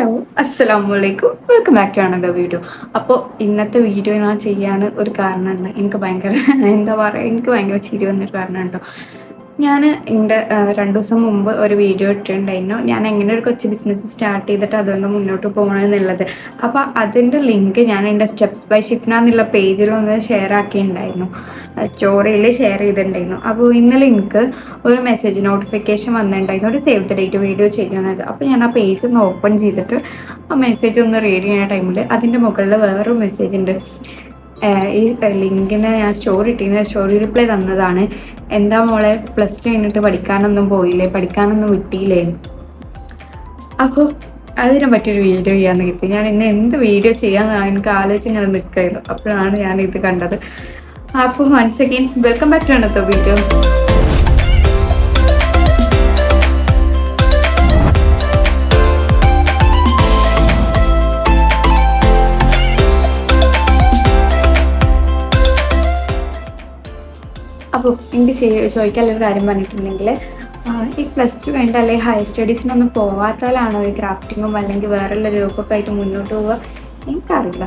Hello അസ്സലാമു അലൈക്കും welcome back to another video അപ്പോൾ ഇന്നത്തെ വീഡിയോ ഞാൻ ചെയ്യാൻ ഒരു കാരണമുണ്ട്. എനിക്ക് ഭയങ്കര എന്താ പറയുക എനിക്ക് ഭയങ്കര ചിരി വന്നൊരു കാരണമുണ്ടോ ഞാൻ എന്റെ രണ്ട് ദിവസം മുമ്പ് ഒരു വീഡിയോ ഇട്ടിട്ടുണ്ടായിരുന്നു. ഞാൻ എങ്ങനെ ഒരു കൊച്ചു ബിസിനസ് സ്റ്റാർട്ട് ചെയ്തിട്ട് അതുകൊണ്ട് മുന്നോട്ട് പോകണമെന്നുള്ളത് അപ്പോൾ അതിന്റെ ലിങ്ക് ഞാൻ എന്റെ സ്റ്റെപ്സ് ബൈ ഷിഫ്ന എന്നുള്ള പേജിൽ ഒന്ന് ഷെയർ ആക്കിയിട്ടുണ്ടായിരുന്നു. സ്റ്റോറിയിൽ ഷെയർ ചെയ്തിട്ടുണ്ടായിരുന്നു. അപ്പോൾ ഇന്നലെ എനിക്ക് ഒരു മെസ്സേജ് നോട്ടിഫിക്കേഷൻ വന്നിട്ടുണ്ടായിരുന്നു. ഒരു സേവ് ദ ഡേറ്റ് വീഡിയോ ചെയ്യുന്നത്. അപ്പോൾ ഞാൻ ആ പേജ് ഒന്ന് ഓപ്പൺ ചെയ്തിട്ട് ആ മെസ്സേജ് ഒന്ന് റീഡ് ചെയ്യുന്ന ടൈമിൽ അതിന്റെ മുകളിൽ വേറൊരു മെസ്സേജ് ഉണ്ട് ഈ ലിങ്കിന് ഞാൻ സ്റ്റോറി ഇട്ടിരുന്ന. സ്റ്റോറി റിപ്ലൈ തന്നതാണ്. എന്താ മോളെ പ്ലസ് ടു കഴിഞ്ഞിട്ട് പഠിക്കാനൊന്നും പോയില്ലേ? പഠിക്കാനൊന്നും വിട്ടിയില്ലേ? അപ്പോൾ അതിനെ പറ്റിയൊരു വീഡിയോ ചെയ്യാമെന്ന് കിട്ടി. ഞാൻ ഇന്ന് എന്ത് വീഡിയോ ചെയ്യാമെന്നാണ് എനിക്ക് ആലോചിച്ച് ഇങ്ങനെ നിൽക്കുന്നത് അപ്പോഴാണ് ഞാൻ ഇത് കണ്ടത്. അപ്പോൾ once again welcome back to another video അപ്പോൾ എനിക്ക് ചോദിക്കാൻ ചോദിക്കാനുള്ളൊരു കാര്യം പറഞ്ഞിട്ടുണ്ടെങ്കിൽ ഈ പ്ലസ് ടു കഴിഞ്ഞിട്ട് അല്ലെങ്കിൽ ഹയർ സ്റ്റഡീസിനൊന്നും പോവാത്താലാണോ ഈ ക്രാഫ്റ്റിങ്ങും അല്ലെങ്കിൽ വേറെയുള്ള ജോബൊക്കെ ആയിട്ട് മുന്നോട്ട് പോവുക? എനിക്കറിയില്ല.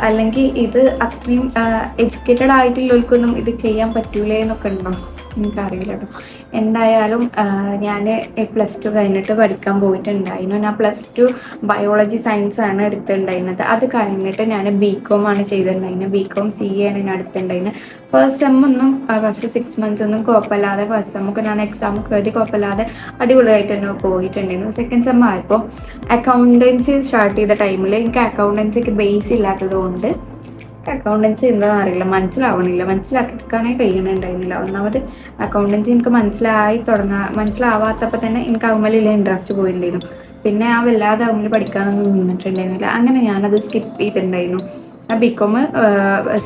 അല്ലെങ്കിൽ ഇത് അത്രയും എഡ്യൂക്കേറ്റഡ് ആയിട്ടുള്ളവർക്കൊന്നും ഇത് ചെയ്യാൻ പറ്റൂലേ എന്നൊക്കെ ഉണ്ടോ? എനിക്കറിയില്ല കേട്ടോ എന്തായാലും ഞാൻ പ്ലസ് ടു കഴിഞ്ഞിട്ട് പഠിക്കാൻ പോയിട്ടുണ്ടായിരുന്നു. ഞാൻ പ്ലസ് ടു ബയോളജി സയൻസ് ആണ് എടുത്തിട്ടുണ്ടായിരുന്നത്. അത് കഴിഞ്ഞിട്ട് ഞാൻ ബി കോം ആണ് ചെയ്തിട്ടുണ്ടായിരുന്നത് ബി കോം സി എ ആണ് ഞാൻ എടുത്തിട്ടുണ്ടായിരുന്നത് ഫസ്റ്റ് സെം ഒന്നും ഫസ്റ്റ് സിക്സ് മന്ത്സ് ഒന്നും കുഴപ്പമില്ലാതെ ഫസ്റ്റ് സെമ്മൊക്കെ ഞാൻ എക്സാം എഴുതി കുഴപ്പമില്ലാതെ അടിപൊളിയായിട്ട് തന്നെ പോയിട്ടുണ്ടായിരുന്നു. സെക്കൻഡ് സെം ആയപ്പോൾ അക്കൗണ്ടൻസി സ്റ്റാർട്ട് ചെയ്ത ടൈമിൽ എനിക്ക് അക്കൗണ്ടൻസിക്ക് ബേസ് ഇല്ലാത്തത് കൊണ്ട് അക്കൗണ്ടൻസി എന്താണെന്ന് അറിയില്ല. മനസ്സിലാവണില്ല. മനസ്സിലാക്കാനേ കഴിയണുണ്ടായിരുന്നില്ല ഒന്നാമത് അക്കൗണ്ടൻസി എനിക്ക് മനസ്സിലായി തുടങ്ങാ മനസ്സിലാവാത്തപ്പോൾ തന്നെ എനിക്ക് അതുമല്ല ഇൻട്രസ്റ്റ് പോയിട്ടുണ്ടായിരുന്നു. പിന്നെ ആ വല്ലാതെ അതുമിൽ പഠിക്കാനൊന്നും നിന്നിട്ടുണ്ടായിരുന്നില്ല. അങ്ങനെ ഞാനത് സ്കിപ്പ് ചെയ്തിട്ടുണ്ടായിരുന്നു. ഞാൻ BCom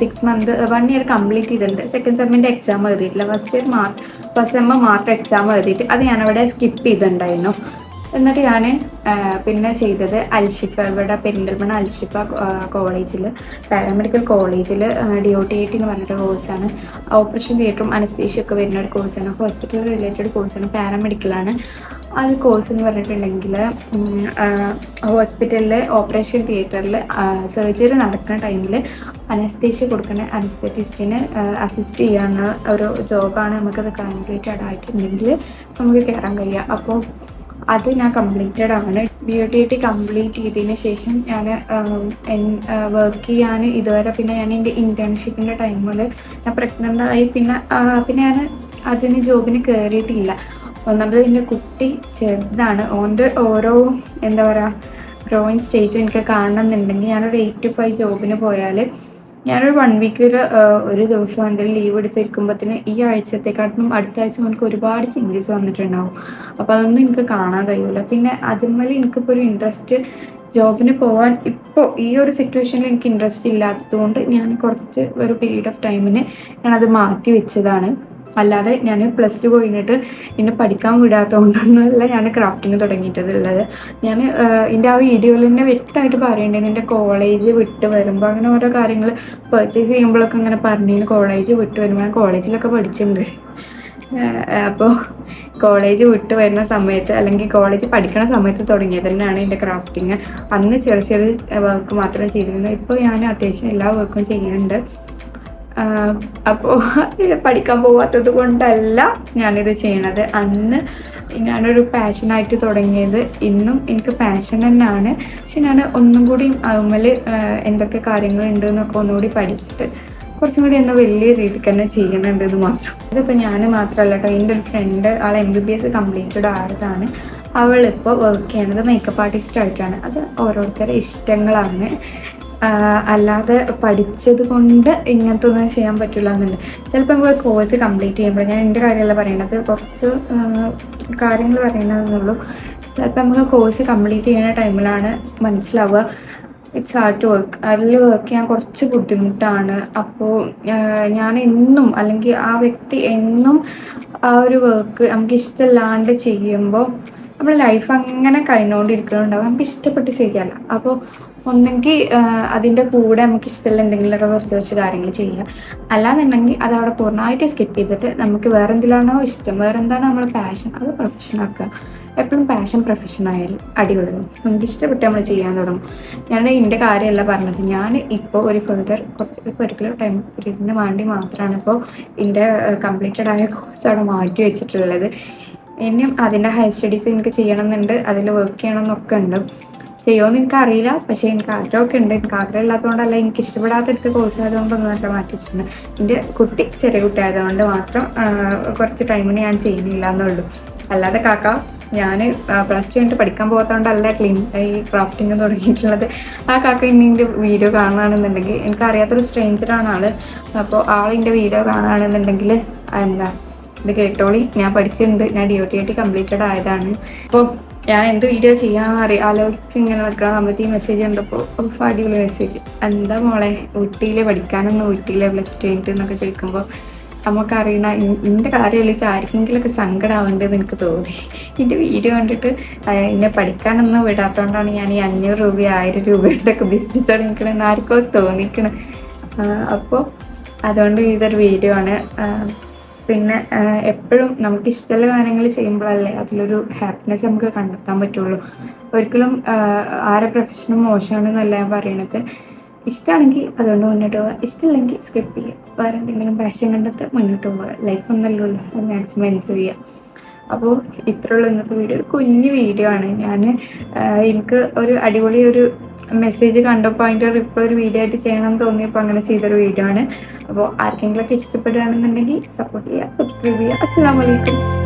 six month one year complete ചെയ്തിട്ടുണ്ട്. സെക്കൻഡ് സെമ്മിന്റെ എക്സാം എഴുതിയിട്ടില്ല. First year mark first sem mark exam എഴുതിയിട്ട് അത് ഞാനവിടെ സ്കിപ്പ് ചെയ്തിട്ടുണ്ടായിരുന്നു. എന്നിട്ട് ഞാൻ പിന്നെ ചെയ്തത് അൽഷിഫ ഇവിടെ പെരിന്തൽമണ്ണ അൽഷിഫ കോളേജിൽ പാരാമെഡിക്കൽ കോളേജിൽ D O T I T എന്ന് പറഞ്ഞിട്ട് കോഴ്സാണ്. ഓപ്പറേഷൻ തിയേറ്ററും അനസ്തീഷ്യൊക്കെ വരുന്ന ഒരു കോഴ്സാണ്. ഹോസ്പിറ്റൽ റിലേറ്റഡ് കോഴ്സാണ് പാരാമെഡിക്കലാണ്. അത് കോഴ്സ് എന്ന് പറഞ്ഞിട്ടുണ്ടെങ്കിൽ ഹോസ്പിറ്റലിൽ ഓപ്പറേഷൻ തിയേറ്ററിൽ സർജറി നടക്കുന്ന ടൈമിൽ അനസ്തേഷ്യ കൊടുക്കുന്ന അനസ്തറ്റിസ്റ്റിന് അസിസ്റ്റ് ചെയ്യാവുന്ന ഒരു ജോബാണ് നമുക്കത് കംപ്ലീറ്റഡ് ആയിട്ടുണ്ടെങ്കിൽ നമുക്ക് കയറാൻ കഴിയുക അപ്പോൾ അത് ഞാൻ കംപ്ലീറ്റഡ് ആണ്. B O T T complete ചെയ്തതിന് ശേഷം ഞാൻ വർക്ക് ചെയ്യാൻ ഇതുവരെ പിന്നെ ഞാൻ എന്റെ ഇന്റേൺഷിപ്പിന്റെ ടൈമിൽ ഞാൻ പ്രഗ്നന്റ് ആയി. പിന്നെ പിന്നെ ഞാൻ അതിന് ജോബിന് കയറിയിട്ടില്ല ഒന്നാമത് എന്റെ കുട്ടി ചെറുതാണ്. ഓന്റെ ഓരോ എന്താ പറയുക ഗ്രോയിങ് സ്റ്റേജും എനിക്ക് കാണണമെന്നുണ്ടെങ്കിൽ ഞാനൊരു എയ്റ്റ് ടു ഫൈവ് ജോബിന് പോയാൽ ഞാനൊരു വൺ വീക്കിൽ ഒരു ദിവസം എന്തെങ്കിലും ലീവ് എടുത്തിരിക്കുമ്പോഴത്തേന് ഈ ആഴ്ചത്തെക്കാട്ടിലും അടുത്ത ആഴ്ച നമുക്ക് ഒരുപാട് ചേഞ്ചസ് വന്നിട്ടുണ്ടാവും. അപ്പോൾ അതൊന്നും എനിക്ക് കാണാൻ കഴിയില്ല പിന്നെ അതിന്മേൽ എനിക്കിപ്പോൾ ഒരു ഇൻട്രസ്റ്റ് ജോബിന് പോകാൻ ഇപ്പോൾ ഈ ഒരു സിറ്റുവേഷനിൽ എനിക്ക് ഇൻട്രസ്റ്റ് ഇല്ലാത്തത് കൊണ്ട് ഞാൻ കുറച്ച് ഒരു പീരീഡ് ഓഫ് ടൈമിന് ഞാനത് മാറ്റി വെച്ചതാണ്. അല്ലാതെ ഞാൻ പ്ലസ് ടു കഴിഞ്ഞിട്ട് എന്നെ പഠിക്കാൻ വിടാത്തതുകൊണ്ടൊന്നുമല്ല ഞാൻ ക്രാഫ്റ്റിങ് തുടങ്ങിയിട്ടുള്ളത്. ഞാൻ എന്റെ ആ വീഡിയോയിൽ തന്നെ വ്യക്തമായിട്ട് പറയേണ്ടത് എന്റെ കോളേജ് വിട്ട് വരുമ്പോൾ അങ്ങനെ ഓരോ കാര്യങ്ങൾ പർച്ചേസ് ചെയ്യുമ്പോഴൊക്കെ ഇങ്ങനെ പറഞ്ഞു കോളേജ് വിട്ട് വരുമ്പോൾ കോളേജിലൊക്കെ പഠിച്ചിട്ടുണ്ട്. അപ്പോൾ കോളേജ് വിട്ട് വരുന്ന സമയത്ത് അല്ലെങ്കിൽ കോളേജ് പഠിക്കുന്ന സമയത്ത് തുടങ്ങിയത് തന്നെയാണ് എന്റെ ക്രാഫ്റ്റിങ് അന്ന് ചെറിയ ചെറിയ വർക്ക് മാത്രമേ ചെയ്തിരുന്നു ഇപ്പോൾ ഞാൻ അത്യാവശ്യം എല്ലാ വർക്കും ചെയ്യുന്നുണ്ട്. അപ്പോൾ പഠിക്കാൻ പോവാത്തത് കൊണ്ടല്ല ഞാനിത് ചെയ്യണത്. അന്ന് ഞാനൊരു പാഷനായിട്ട് തുടങ്ങിയത്. ഇന്നും എനിക്ക് പാഷൻ തന്നെയാണ്. പക്ഷെ ഞാൻ ഒന്നും കൂടി അതുമ്മൽ എന്തൊക്കെ കാര്യങ്ങളുണ്ട് എന്നൊക്കെ ഒന്നുകൂടി പഠിച്ചിട്ട് കുറച്ചും കൂടി എന്താ വലിയ രീതിക്ക് തന്നെ ചെയ്യണുണ്ട് എന്ന് മാത്രം. ഇതിപ്പോൾ ഞാൻ മാത്രമല്ല കേട്ടോ. എന്റെ ഒരു ഫ്രണ്ട് ആൾ M B B S completed ആയതാണ്. അവളിപ്പോൾ വർക്ക് ചെയ്യണത് മേക്കപ്പ് ആർട്ടിസ്റ്റ് ആയിട്ടാണ്. അത് ഓരോരുത്തരുടെ ഇഷ്ടങ്ങളാണ്. അല്ലാതെ പഠിച്ചത് കൊണ്ട് ഇങ്ങനത്തെ ഒന്നും ചെയ്യാൻ പറ്റില്ല എന്നുണ്ട്. ചിലപ്പോൾ നമുക്ക് കോഴ്സ് കംപ്ലീറ്റ് ചെയ്യുമ്പോൾ ഞാൻ എന്റെ കാര്യമല്ല പറയണത് കുറച്ച് കാര്യങ്ങൾ പറയണമെന്നുള്ളൂ ചിലപ്പോൾ നമുക്ക് കോഴ്സ് കംപ്ലീറ്റ് ചെയ്യുന്ന ടൈമിലാണ് മനസ്സിലാവുക. ഇറ്റ്സ് ഹാർഡ് ടു വർക്ക് അതിൽ വർക്ക് ചെയ്യാൻ കുറച്ച് ബുദ്ധിമുട്ടാണ്. അപ്പോൾ ഞാൻ എന്നും അല്ലെങ്കിൽ ആ വ്യക്തി എന്നും ആ ഒരു വർക്ക് നമുക്ക് ഇഷ്ടമില്ലാണ്ട് ചെയ്യുമ്പോൾ നമ്മുടെ ലൈഫ് അങ്ങനെ കഴിഞ്ഞുകൊണ്ടിരിക്കുന്നുണ്ടാവും നമുക്ക് ഇഷ്ടപ്പെട്ട് ശരിയല്ല. അപ്പോൾ ഒന്നെങ്കിൽ അതിന്റെ കൂടെ നമുക്ക് ഇഷ്ടമുള്ള എന്തെങ്കിലുമൊക്കെ കുറച്ച് കുറച്ച് കാര്യങ്ങൾ ചെയ്യുക അല്ലാന്നുണ്ടെങ്കിൽ അത് അവിടെ പൂർണമായിട്ട് സ്കിപ്പ് ചെയ്തിട്ട് നമുക്ക് വേറെ എന്തിലാണോ ഇഷ്ടം വേറെ എന്താണോ നമ്മുടെ പാഷൻ അത് പ്രൊഫഷൻ ആക്കുക. എപ്പോഴും പാഷൻ പ്രൊഫഷൻ ആയാലും അടിപൊളി നമുക്ക് ഇഷ്ടപ്പെട്ട് നമ്മൾ ചെയ്യാൻ തുടങ്ങും. ഞാൻ എന്റെ കാര്യമല്ല പറഞ്ഞത്. ഞാൻ ഇപ്പോൾ ഒരു ഫെർദർ കുറച്ച് ഒരു പെർട്ടിക്കുലർ ടൈം പീരീഡിന് വേണ്ടി മാത്രമാണ് ഇപ്പോൾ എന്റെ കംപ്ലീറ്റഡ് ആയ കോഴ്സ് അവിടെ മാറ്റി വെച്ചിട്ടുള്ളത്. ഇനിയും അതിന്റെ ഹയർ സ്റ്റഡീസ് എനിക്ക് ചെയ്യണം എന്നുണ്ട് അതിൽ വർക്ക് ചെയ്യണം എന്നൊക്കെ ഉണ്ട്. ചെയ്യുമെന്ന് എനിക്കറിയില്ല. പക്ഷേ എനിക്ക് ആഗ്രഹമൊക്കെ ഉണ്ട്. എനിക്ക് ആഗ്രഹം ഇല്ലാത്തതുകൊണ്ടല്ല എനിക്ക് ഇഷ്ടപ്പെടാത്ത എടുത്ത് കോഴ്സ് ആയതുകൊണ്ടൊന്നും നല്ല മാറ്റി വെച്ചിട്ടുണ്ട് എന്റെ കുട്ടി ചെറിയ കുട്ടി ആയതുകൊണ്ട് മാത്രം കുറച്ച് ടൈമിന് ഞാൻ ചെയ്യുന്നില്ല എന്നുള്ളൂ. അല്ലാതെ കാക്ക ഞാൻ പ്ലസ് ടു കഴിഞ്ഞിട്ട് പഠിക്കാൻ പോകാത്തതുകൊണ്ടല്ല ക്ലീൻ ഈ ക്രാഫ്റ്റിംഗ് തുടങ്ങിയിട്ടുള്ളത്. ആ കാക്ക ഇനി എന്റെ വീഡിയോ കാണുകയാണെന്നുണ്ടെങ്കിൽ എനിക്കറിയാത്തൊരു സ്ട്രേഞ്ചറാണ് ആൾ. അപ്പോൾ ആളിന്റെ വീഡിയോ കാണുകയാണെന്നുണ്ടെങ്കിൽ എന്താ ഇത് കേട്ടോളി. ഞാൻ പഠിച്ചിട്ടുണ്ട്. ഞാൻ ഡി ഒ ടി ആയിട്ട് കംപ്ലീറ്റഡ് ആയതാണ്. അപ്പോൾ ഞാൻ എന്ത് വീഡിയോ ചെയ്യാമെന്ന് അറിയാം ആലോചിച്ച് ഇങ്ങനെ നിൽക്കുന്ന സമയത്ത് ഈ മെസ്സേജ് കണ്ടപ്പോൾ ഓഫ് അടിപൊളി മെസ്സേജ് എന്താ മോളെ? ഊട്ടിയിൽ പഠിക്കാനൊന്നും ഊട്ടിയിലെ പ്ലസ് ടു കഴിഞ്ഞിട്ട് എന്നൊക്കെ ചോദിക്കുമ്പോൾ നമുക്കറിയണ എന്റെ കാര്യം വിളിച്ച് ആർക്കെങ്കിലുമൊക്കെ സങ്കടമാവേണ്ടതെന്ന് എനിക്ക് തോന്നി. എന്റെ വീഡിയോ കണ്ടിട്ട് എന്നെ പഠിക്കാനൊന്നും വിടാത്തതുകൊണ്ടാണ് ഞാൻ ഈ അഞ്ഞൂറ് രൂപ ആയിരം രൂപയുടെ ഒക്കെ ബിസിനസ് തുടങ്ങിക്കണമെന്ന് ആർക്കോ തോന്നിക്കണം. അപ്പോൾ അതുകൊണ്ട് ഇതൊരു വീഡിയോ ആണ്. പിന്നെ എപ്പോഴും നമുക്ക് ഇഷ്ടമുള്ള കാര്യങ്ങൾ ചെയ്യുമ്പോഴല്ലേ അതിലൊരു ഹാപ്പിനെസ് നമുക്ക് കണ്ടെത്താൻ പറ്റുള്ളൂ. ഒരിക്കലും ആരെ പ്രൊഫഷനും മോശമാണെന്നല്ല ഞാൻ പറയണത്. ഇഷ്ടമാണെങ്കിൽ അതുകൊണ്ട് മുന്നോട്ട് പോവുക ഇഷ്ടമില്ലെങ്കിൽ സ്കിപ്പ് ചെയ്യുക വേറെ എന്തെങ്കിലും പാഷൻ കണ്ടെത്ത് മുന്നോട്ട് പോവുക ലൈഫ് ഒന്നല്ലേ ഉള്ളൂ അത് മാക്സിമം എൻജോയ് ചെയ്യുക അപ്പോൾ ഇത്രയുള്ള ഇന്നത്തെ വീഡിയോ ഒരു കുഞ്ഞു വീഡിയോ ആണ്. ഞാൻ എനിക്ക് ഒരു അടിപൊളി ഒരു മെസ്സേജ് കണ്ടപ്പോൾ അതിന്റെ റിപ്ലൈ ഒരു വീഡിയോ ആയിട്ട് ചെയ്യണം എന്ന് തോന്നിയപ്പോൾ അങ്ങനെ ചെയ്തൊരു വീഡിയോ ആണ്. അപ്പോൾ ആർക്കെങ്കിലുമൊക്കെ ഇഷ്ടപ്പെടുകയാണെന്നുണ്ടെങ്കിൽ സപ്പോർട്ട് ചെയ്യുക സബ്സ്ക്രൈബ് ചെയ്യുക. അസ്സാം വലൈക്കും